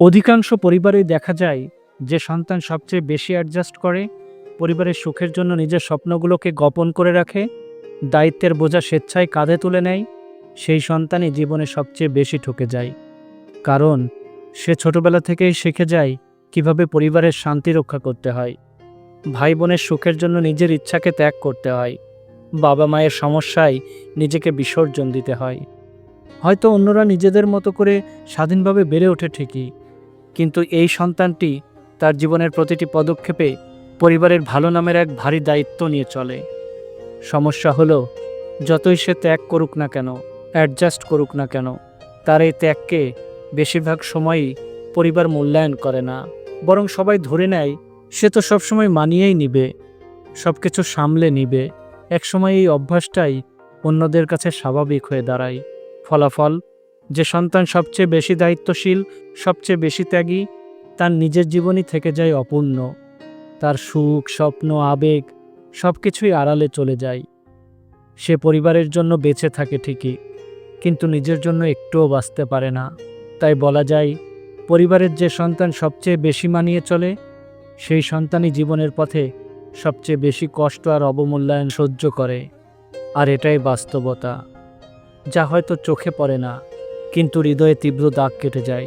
অধিকাংশ পরিবারেই দেখা যায় যে সন্তান সবচেয়ে বেশি অ্যাডজাস্ট করে, পরিবারের সুখের জন্য নিজের স্বপ্নগুলোকে গোপন করে রাখে, দায়িত্বের বোঝা স্বেচ্ছায় কাঁধে তুলে নেয়, সেই সন্তানই জীবনে সবচেয়ে বেশি ঠকে যায়। কারণ, সে ছোটবেলা থেকেই শিখে যায় কীভাবে পরিবারের শান্তি রক্ষা করতে হয়। ভাই বোনের সুখের জন্য নিজের ইচ্ছাকে ত্যাগ করতে হয়। বাবা মায়ের সমস্যায় নিজেকে বিসর্জন দিতে হয়। হয়তো অন্যরা নিজেদের মতো করে স্বাধীনভাবে বেড়ে ওঠে ঠিকই কিন্তু এই সন্তানটি তার জীবনের প্রতিটি পদক্ষেপে পরিবারের ভালো নামের এক ভারী দায়িত্ব নিয়ে চলে। সমস্যা হলো, যতই সে ত্যাগ করুক না কেন অ্যাডজাস্ট করুক না কেন, তার এই ত্যাগকে বেশিরভাগ সময়ই পরিবার মূল্যায়ন করে না। বরং সবাই ধরে নেয়, সে তো সবসময় মানিয়েই নিবে সব কিছু সামলে নিবে। একসময় এই অভ্যাসটাই অন্যদের কাছে স্বাভাবিক হয়ে দাঁড়ায়। ফলাফল যে সন্তান সবচেয়ে বেশি দায়িত্বশীল, সবচেয়ে বেশি ত্যাগী, তার নিজের জীবনই থেকে যায় অপূর্ণ। তার সুখ, স্বপ্ন, আবেগ সব কিছুই আড়ালে চলে যায়। সে পরিবারের জন্য বেঁচে থাকে ঠিকই, কিন্তু নিজের জন্য একটুও বাঁচতে পারে না। তাই বলা যায়, পরিবারের যে সন্তান সবচেয়ে বেশি মানিয়ে চলে, সেই সন্তানই জীবনের পথে সবচেয়ে বেশি কষ্ট আর অবমূল্যায়ন সহ্য করে। আর এটাই বাস্তবতা, যা হয়তো চোখে পড়ে না। কিন্তু হৃদয়ে তীব্র দাগ কেটে যায়।